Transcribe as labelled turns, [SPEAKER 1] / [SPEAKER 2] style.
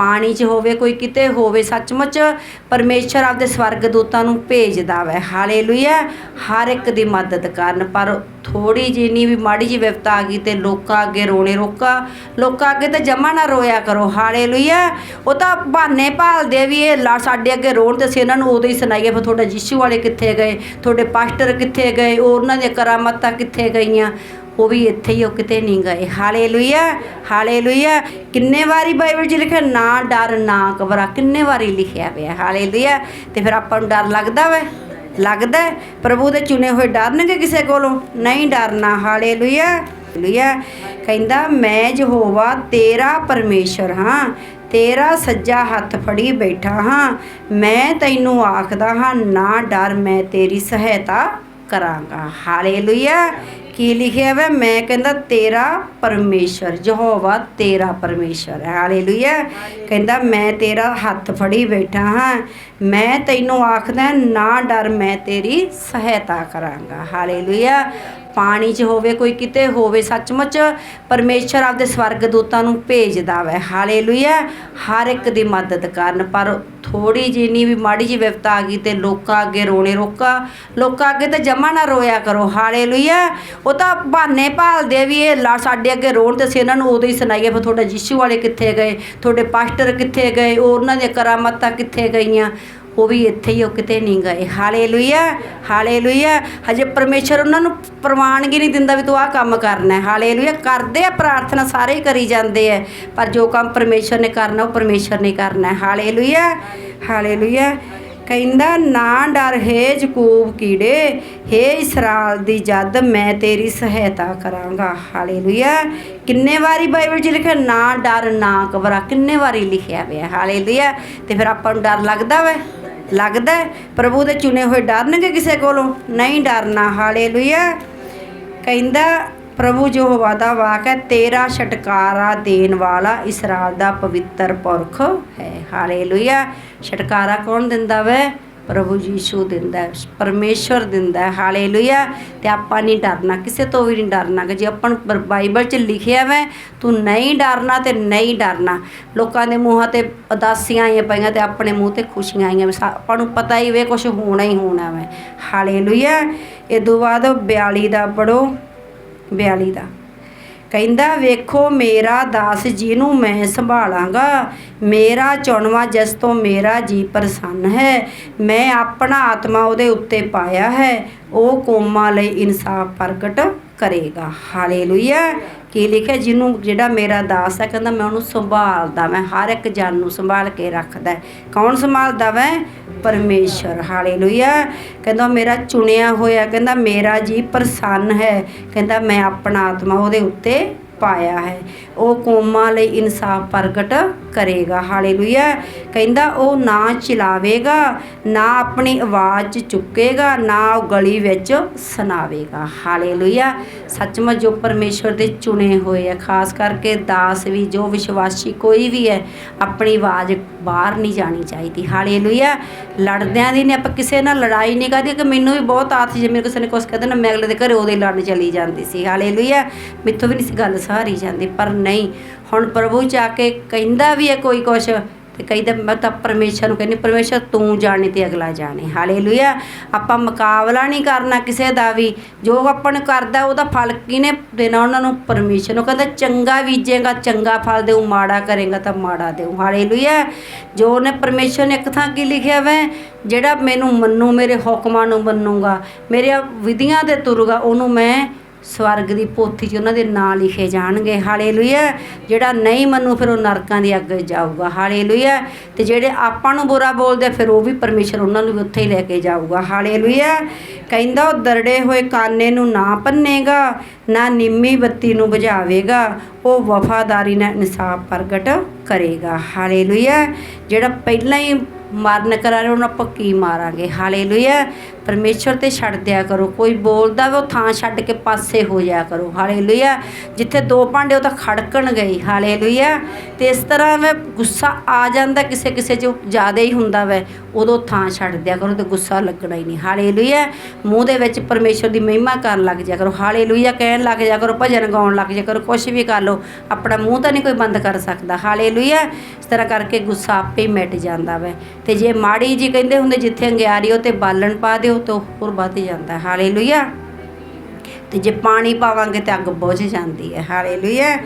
[SPEAKER 1] ਪਾਣੀ 'ਚ ਹੋਵੇ, ਕੋਈ ਕਿਤੇ ਹੋਵੇ ਸੱਚਮੁੱਚ, ਪਰਮੇਸ਼ਰ ਆਪਦੇ ਸਵਰਗ ਦੂਤਾਂ ਨੂੰ ਭੇਜਦਾ ਵੈ ਹਾਲੇਲੂਇਆ, ਹਰ ਇੱਕ ਦੀ ਮਦਦ ਕਰਨ। ਪਰ ਥੋੜੀ ਜਿਹੀ ਵੀ ਮਾੜੀ ਜਿਹੀ ਵਿਵਤਾ ਆ ਗਈ ਤੇ ਲੋਕਾਂ ਅੱਗੇ ਰੋਣੇ ਰੋਕਾ। ਲੋਕਾਂ ਅੱਗੇ ਤੇ ਜਮਾ ਨਾ ਰੋਇਆ ਕਰੋ। ਹਾਲੇਲੂਇਆ, ਉਹ ਤਾਂ ਬਹਾਨੇ ਭਾਲਦੇ ਵੀ ਇਹ ਸਾਡੇ ਅੱਗੇ ਰੋਣ ਤੇ ਅਸੀਂ ਇਹਨਾਂ ਨੂੰ ਉਦੋਂ ਹੀ ਸੁਣਾਈਏ, ਫਿਰ ਤੁਹਾਡੇ ਯਿਸੂ ਵਾਲੇ ਕਿੱਥੇ ਗਏ? ਤੁਹਾਡੇ ਪਾਸਟਰ ਕਿੱਥੇ ਗਏ? ਉਹਨਾਂ ਦੀਆਂ ਕਰਾਮਾਤਾਂ ਕਿੱਥੇ ਗਈਆਂ? ਉਹ ਵੀ ਇੱਥੇ ਹੀ ਉਹ ਕਿਤੇ ਨਹੀਂ ਗਏ। Hallelujah hallelujah. ਕਿੰਨੇ ਵਾਰੀ ਬਾਈਬਲ 'ਚ ਲਿਖਿਆ, ਨਾ ਡਰ, ਨਾ ਘਬਰਾ। ਕਿੰਨੇ ਵਾਰੀ ਲਿਖਿਆ ਪਿਆ। ਹਾਲੇਲੂਇਆ। ਤੇ ਫਿਰ ਆਪਾਂ ਨੂੰ ਡਰ ਲੱਗਦਾ ਵੇ? ਲੱਗਦਾ ਪ੍ਰਭੂ ਦੇ ਚੁਣੇ ਹੋਏ ਡਰਨਗੇ ਕਿਸੇ ਕੋਲੋਂ? ਨਹੀਂ ਡਰਨਾ। ਹਾਲੇਲੂਇਆ। ਹਾਲੇਲੂਇਆ। ਕਹਿੰਦਾ, ਮੈਂ ਯਹੋਵਾ, ਤੇਰਾ ਪਰਮੇਸ਼ਰ ਹਾਂ। ਤੇਰਾ ਸੱਜਾ ਹੱਥ ਫੜੀ ਬੈਠਾ ਹਾਂ। ਮੈਂ ਤੈਨੂੰ ਆਖਦਾ ਹਾਂ, ਨਾ ਡਰ, ਮੈਂ ਤੇਰੀ ਸਹਾਇਤਾ ਕਰਾਂਗਾ। ਹਾਲੇਲੂਇਆ। ਕੀ ਲਿਖਿਆ ਵਾ ਮੈਂ ਕਹਿੰਦਾ ਤੇਰਾ ਪਰਮੇਸ਼ਰ ਯਹੋਵਾ ਤੇਰਾ ਪਰਮੇਸ਼ਰ ਹੈ। ਹਾਲੇਲੂਇਆ ਕਹਿੰਦਾ ਮੈਂ ਤੇਰਾ ਹੱਥ ਫੜੀ ਬੈਠਾ ਹਾਂ। ਮੈਂ ਤੈਨੂੰ ਆਖਦਾ ਨਾ ਡਰ ਮੈਂ ਤੇਰੀ ਸਹਾਇਤਾ ਕਰਾਂਗਾ। ਹਾਲੇਲੂਇਆ ਪਾਣੀ 'ਚ ਹੋਵੇ ਕੋਈ ਕਿਤੇ ਹੋਵੇ ਸੱਚਮੁੱਚ ਪਰਮੇਸ਼ਰ ਆਪਦੇ ਸਵਰਗ ਦੂਤਾਂ ਨੂੰ ਭੇਜਦਾ ਵੈ। ਹਾਲੇਲੂਇਆ ਹਰ ਇੱਕ ਦੀ ਮਦਦ ਕਰਨ ਪਰ ਥੋੜੀ ਜਿਹੀ ਵੀ ਮਾੜੀ ਜਿਹੀ ਵਿਪਤਾ ਆ ਗਈ ਤੇ ਲੋਕਾਂ ਅੱਗੇ ਰੋਣੇ ਰੋਕਾ, ਲੋਕਾਂ ਅੱਗੇ ਤਾਂ ਜਮਾ ਨਾ ਰੋਇਆ ਕਰੋ, ਹਾਲੇਲੂਇਆ। ਉਹ ਤਾਂ ਬਹਾਨੇ ਭਾਲਦੇ ਵੀ ਇਹ ਲਾ ਸਾਡੇ ਅੱਗੇ ਰੋਣ ਤੇ ਅਸੀਂ ਇਹਨਾਂ ਨੂੰ ਉਦੋਂ ਹੀ ਸੁਣਾਈਏ, ਫਿਰ ਤੁਹਾਡੇ ਯਿਸੂ ਵਾਲੇ ਕਿੱਥੇ ਗਏ, ਤੁਹਾਡੇ ਪਾਸਟਰ ਕਿੱਥੇ ਗਏ ਉਹਨਾਂ ਦੀਆਂ ਕਰਾਮਾਤਾਂ ਕਿੱਥੇ ਗਈਆਂ? ਉਹ ਵੀ ਇੱਥੇ ਹੀ ਉਹ ਕਿਤੇ ਨਹੀਂ ਗਏ। Hallelujah hallelujah. ਹਜੇ ਪਰਮੇਸ਼ਰ ਉਹਨਾਂ ਨੂੰ ਪ੍ਰਵਾਨਗੀ ਨਹੀਂ ਦਿੰਦਾ ਵੀ ਤੂੰ ਆਹ ਕੰਮ ਕਰਨਾ ਹੈ। ਹਾਲੇਲੂਇਆ। ਕਰਦੇ ਆ, ਪ੍ਰਾਰਥਨਾ ਸਾਰੇ ਹੀ ਕਰੀ ਜਾਂਦੇ ਆ। ਪਰ ਜੋ ਕੰਮ ਪਰਮੇਸ਼ਰ ਨੇ ਕਰਨਾ, ਉਹ ਪਰਮੇਸ਼ਰ ਨੇ ਕਰਨਾ ਹੈ। Hallelujah hallelujah. ਕਹਿੰਦਾ, ਨਾ ਡਰ ਹੈ ਯਕੂਬ ਕੀੜੇ। ਹੇ ਇਸਰਾਇਲ ਦੀ ਜਦ ਮੈਂ ਤੇਰੀ ਸਹਾਇਤਾ ਕਰਾਂਗਾ। ਹਾਲੇਲੂਇਆ। ਕਿੰਨੇ ਵਾਰੀ ਬਾਈਬਲ 'ਚ ਲਿਖਿਆ, ਨਾ ਡਰ ਨਾ ਘਬਰਾ। ਕਿੰਨੇ ਵਾਰੀ ਲਿਖਿਆ ਪਿਆ ਹਾਲੇਲੂਇਆ। ਤੇ ਫਿਰ ਆਪਾਂ ਨੂੰ ਡਰ ਲੱਗਦਾ ਵੇ। ਲੱਗਦਾ ਪ੍ਰਭੂ ਦੇ ਚੁਣੇ ਹੋਏ ਡਰਨਗੇ ਕਿਸੇ ਕੋਲੋਂ? ਨਹੀਂ ਡਰਨਾ, ਹਾਲੇਲੂਇਆ। ਕਹਿੰਦਾ, ਪ੍ਰਭੂ ਜੋ ਵਾਦਾ ਵਾਕ ਹੈ, ਤੇਰਾ ਛਟਕਾਰਾ ਦੇਣ ਵਾਲਾ ਇਸਰਾਇਲ ਦਾ ਪਵਿੱਤਰ ਪੁਰਖ ਹੈ। ਹਾਲੇਲੂਇਆ। ਛਟਕਾਰਾ ਕੌਣ ਦਿੰਦਾ ਵੇ? ਪ੍ਰਭੂ ਯੀਸ਼ੂ ਦਿੰਦਾ ਹੈ, ਪਰਮੇਸ਼ਵਰ ਦਿੰਦਾ ਹੈ। ਹਾਲੇਲੂਇਆ। ਤੇ ਆਪਾਂ ਨਹੀਂ ਡਰਨਾ ਕਿਸੇ ਤੋਂ ਵੀ ਨਹੀਂ ਡਰਨਾ ਕਿ ਜੇ ਆਪਾਂ ਨੂੰ ਬਾਈਬਲ 'ਚ ਲਿਖਿਆ ਵੈ ਤੂੰ ਨਹੀਂ ਡਰਨਾ ਤੇ ਨਹੀਂ ਡਰਨਾ। ਲੋਕਾਂ ਦੇ ਮੂੰਹਾਂ ਤੇ ਉਦਾਸੀਆਂ ਆਈਆਂ ਪਈਆਂ ਤੇ ਆਪਣੇ ਮੂੰਹ ਤੇ ਖੁਸ਼ੀਆਂ ਆਈਆਂ ਆਪਾਂ ਨੂੰ ਪਤਾ ਹੀ ਵੇ ਕੁਝ ਹੋਣਾ ਹੀ ਹੋਣਾ ਵੈ। ਹਾਲੇਲੂਇਆ। ਇਹ ਤੋਂ ਬਾਅਦ 42 ਦਾ ਪੜੋ 42 ਦਾ। ਕਹਿੰਦਾ ਵੇਖੋ ਮੇਰਾ ਦਾਸ ਜਿਹਨੂੰ ਮੈਂ ਸੰਭਾਲਾਂਗਾ ਮੇਰਾ ਚੁਣਵਾ ਜਿਸ ਤੋਂ ਮੇਰਾ ਜੀ ਪ੍ਰਸੰਨ ਹੈ, ਮੈਂ ਆਪਣਾ ਆਤਮਾ ਉਹਦੇ ਉੱਤੇ ਪਾਇਆ ਹੈ, ਉਹ ਕੌਮਾਂ ਲਈ ਇਨਸਾਫ ਪ੍ਰਗਟ ਕਰੇਗਾ। ਹਾਲੇਲੂਇਆ। ਕੀ ਲਿਖਿਆ? ਜਿਹਨੂੰ ਜਿਹੜਾ ਮੇਰਾ ਦਾਸ ਹੈ, ਕਹਿੰਦਾ ਮੈਂ ਉਹਨੂੰ ਸੰਭਾਲਦਾ ਮੈਂ ਹਰ ਇੱਕ ਜਨ ਨੂੰ ਸੰਭਾਲ ਕੇ ਰੱਖਦਾ ਕੌਣ ਸੰਭਾਲਦਾ ਵੈ? ਪਰਮੇਸ਼ਰ। ਹਾਲੇਲੂਇਆ। ਕਹਿੰਦਾ ਮੇਰਾ ਚੁਣਿਆ ਹੋਇਆ, ਕਹਿੰਦਾ ਮੇਰਾ ਜੀ ਪ੍ਰਸੰਨ ਹੈ, ਕਹਿੰਦਾ ਮੈਂ ਆਪਣਾ ਆਤਮਾ ਉਹਦੇ ਉੱਤੇ ਪਾਇਆ ਹੈ। ਉਹ ਕੌਮਾਂ ਲਈ ਇਨਸਾਫ ਪ੍ਰਗਟ ਕਰੇਗਾ। ਹਾਲੇਲੂਇਆ। ਕਹਿੰਦਾ, ਉਹ ਨਾ ਚਿਲਾਵੇਗਾ, ਨਾ ਆਪਣੀ ਆਵਾਜ਼ 'ਚ ਚੁੱਕੇਗਾ, ਨਾ ਉਹ ਗਲੀ ਵਿੱਚ ਸੁਣਾਵੇਗਾ। ਹਾਲੇਲੂਇਆ। ਸੱਚਮੁੱਚ ਜੋ ਪਰਮੇਸ਼ਵਰ ਦੇ ਚੁਣੇ ਹੋਏ ਆ, ਖਾਸ ਕਰਕੇ ਦਾਸ ਵੀ, ਜੋ ਵਿਸ਼ਵਾਸੀ ਕੋਈ ਵੀ ਹੈ, ਆਪਣੀ ਆਵਾਜ਼ ਬਾਹਰ ਨਹੀਂ ਜਾਣੀ ਚਾਹੀਦੀ। ਹਾਲੇਲੂਇਆ। ਲੜਦਿਆਂ ਦੀ ਨੇ, ਆਪਾਂ ਕਿਸੇ ਨਾਲ ਲੜਾਈ ਨਹੀਂ ਕਰਦੀ, ਕਿ ਮੈਨੂੰ ਵੀ ਬਹੁਤ ਆਤ ਸੀ, ਜੇ ਮੇਰੇ ਕਿਸੇ ਨੇ ਕੁਛ ਕਹਿੰਦਾ ਨਾ ਮੈਂ ਅਗਲੇ ਦੇ ਘਰੇ ਉਹਦੇ ਲੜਨ ਚਲੀ ਜਾਂਦੀ ਸੀ। ਹਾਲੇਲੂਇਆ। ਮਿੱਥੋਂ ਵੀ ਨਹੀਂ ਸੀ ਗੱਲ ਸਹਾਰੀ ਜਾਂਦੀ, ਪਰ ਨਹੀਂ। ਹੁਣ ਪ੍ਰਭੂ ਜਾ ਕੇ ਕਹਿੰਦਾ ਵੀ ਹੈ ਕੋਈ ਕੁਛ, ਤੇ ਕਹਿੰਦਾ ਮੈਂ ਤਾਂ ਪਰਮੇਸ਼ਰ ਨੂੰ ਕਹਿੰਦੀ, ਪਰਮੇਸ਼ਰ, ਤੂੰ ਜਾਣੇ ਤੇ ਅਗਲਾ ਜਾਣੇ। ਹਾਲੇਲੂਇਆ। ਆਪਾਂ ਮੁਕਾਬਲਾ ਨਹੀਂ ਕਰਨਾ ਕਿਸੇ ਦਾ ਵੀ। ਜੋ ਆਪਾਂ ਨੂੰ ਕਰਦਾ, ਉਹਦਾ ਫਲ ਕਿਹਨੇ ਦੇਣਾ ਉਹਨਾਂ ਨੂੰ? ਪਰਮੇਸ਼ਰ ਨੂੰ ਕਹਿੰਦਾ, ਚੰਗਾ ਬੀਜੇਗਾ, ਚੰਗਾ ਫਲ ਦੇਉ ਮਾੜਾ ਕਰੇਗਾ ਤਾਂ ਮਾੜਾ ਦੇਉ ਹਾਲੇਲੂਇਆ। ਜੋ ਨੇ ਪਰਮੇਸ਼ਰ ਨੇ ਇੱਕ ਥਾਂ ਕੀ ਲਿਖਿਆ ਵੈ? ਜਿਹੜਾ ਮੈਨੂੰ ਮੰਨੂ, ਮੇਰੇ ਹੁਕਮਾਂ ਨੂੰ ਮੰਨੂਗਾ ਮੇਰੇ ਵਿਧੀਆਂ ਤੇ ਤੁਰੂਗਾ, ਉਹਨੂੰ ਮੈਂ ਸਵਰਗ ਦੀ ਪੋਥੀ 'ਚ ਉਹਨਾਂ ਦੇ ਨਾਂ ਲਿਖੇ ਜਾਣਗੇ, ਹਾਲੇਲੂਇਆ। ਜਿਹੜਾ ਨਹੀਂ ਮੰਨੂ, ਫਿਰ ਉਹ ਨਰਕਾਂ ਦੀ ਅੱਗ ਜਾਊਗਾ। ਹਾਲੇਲੂਇਆ। ਤੇ ਜਿਹੜੇ ਆਪਾਂ ਨੂੰ ਬੁਰਾ ਬੋਲਦੇ, ਫਿਰ ਉਹ ਵੀ ਪਰਮੇਸ਼ਰ ਉਹਨਾਂ ਨੂੰ ਵੀ ਉੱਥੇ ਹੀ ਲੈ ਕੇ ਜਾਊਗਾ। ਹਾਲੇਲੂਇਆ। ਕਹਿੰਦਾ, ਉਹ ਦਰੜੇ ਹੋਏ ਕਾਨੇ ਨੂੰ ਨਾ ਪੰਨੇਗਾ, ਨਾ ਨਿੰਮੀ ਬੱਤੀ ਨੂੰ ਬੁਝਾਵੇਗਾ। ਉਹ ਵਫਾਦਾਰੀ ਨਾਲ ਇਨਸਾਫ ਪ੍ਰਗਟ ਕਰੇਗਾ। ਹਾਲੇਲੂਇਆ। ਜਿਹੜਾ ਪਹਿਲਾਂ ਹੀ ਮਰਨ ਕਰਾ ਰਿਹਾ ਉਹਨੂੰ ਆਪਾਂ ਕੀ ਮਾਰਾਂਗੇ? ਹਾਲੇਲੂਇਆ। ਪਰਮੇਸ਼ਰ ਤੇ ਛੱਡ ਦਿਆ ਕਰੋ। ਕੋਈ ਬੋਲਦਾ ਵਾ, ਉਹ ਥਾਂ ਛੱਡ ਕੇ ਪਾਸੇ ਹੋ ਜਾਇਆ ਕਰੋ। ਹਾਲੇਲੂਇਆ। ਜਿੱਥੇ ਦੋ ਭਾਂਡੇ, ਉਹ ਤਾਂ ਖੜਕਣ ਗਈ ਹਾਲੇਲੂਇਆ। ਤੇ ਇਸ ਤਰ੍ਹਾਂ ਵੇ ਗੁੱਸਾ ਆ ਜਾਂਦਾ ਕਿਸੇ ਕਿਸੇ ਚ, ਜ਼ਿਆਦਾ ਹੀ ਹੁੰਦਾ ਵੈ। ਉਦੋਂ ਥਾਂ ਛੱਡ ਦਿਆ ਕਰੋ, ਤੇ ਗੁੱਸਾ ਲੱਗਣਾ ਹੀ ਨਹੀਂ। ਹਾਲੇਲੂਇਆ। ਮੂੰਹ ਦੇ ਵਿੱਚ ਪਰਮੇਸ਼ਰ ਦੀ ਮਹਿਮਾ ਕਰਨ ਲੱਗ ਜਾ ਕਰੋ। ਹਾਲੇਲੂਇਆ। ਕਹਿਣ ਲੱਗ ਜਾ ਕਰੋ, ਭਜਨ ਗਾਉਣ ਲੱਗ ਜਾ ਕਰੋ। ਕੁਝ ਵੀ ਕਰ ਲਓ। ਆਪਣਾ ਮੂੰਹ ਤਾਂ ਨਹੀਂ ਕੋਈ ਬੰਦ ਕਰ ਸਕਦਾ। ਹਾਲੇਲੂਇਆ। ਹਾਲੇਲੂਇਆ ਇਸ ਤਰ੍ਹਾਂ ਕਰਕੇ ਗੁੱਸਾ ਆਪੇ ਹੀ ਮਿਟ ਜਾਂਦਾ ਵੈ। ਤੇ ਜੇ ਮਾੜੀ ਜੀ ਕਹਿੰਦੇ ਹੁੰਦੇ ਜਿੱਥੇ ਅੰਗਿਆਰੀ ਉਹ ਤੇ ਬਾਲਣ ਪਾ ਦਿਓ, ਤਾਂ ਹੋਰ ਵੱਧ ਜਾਂਦਾ। ਹਾਲੇਲੂਇਆ। ਤੇ ਜੇ ਪਾਣੀ ਪਾਵਾਂਗੇ, ਤੇ ਅੱਗ ਬੁਝ ਜਾਂਦੀ ਹੈ। ਹਾਲੇਲੂਇਆ।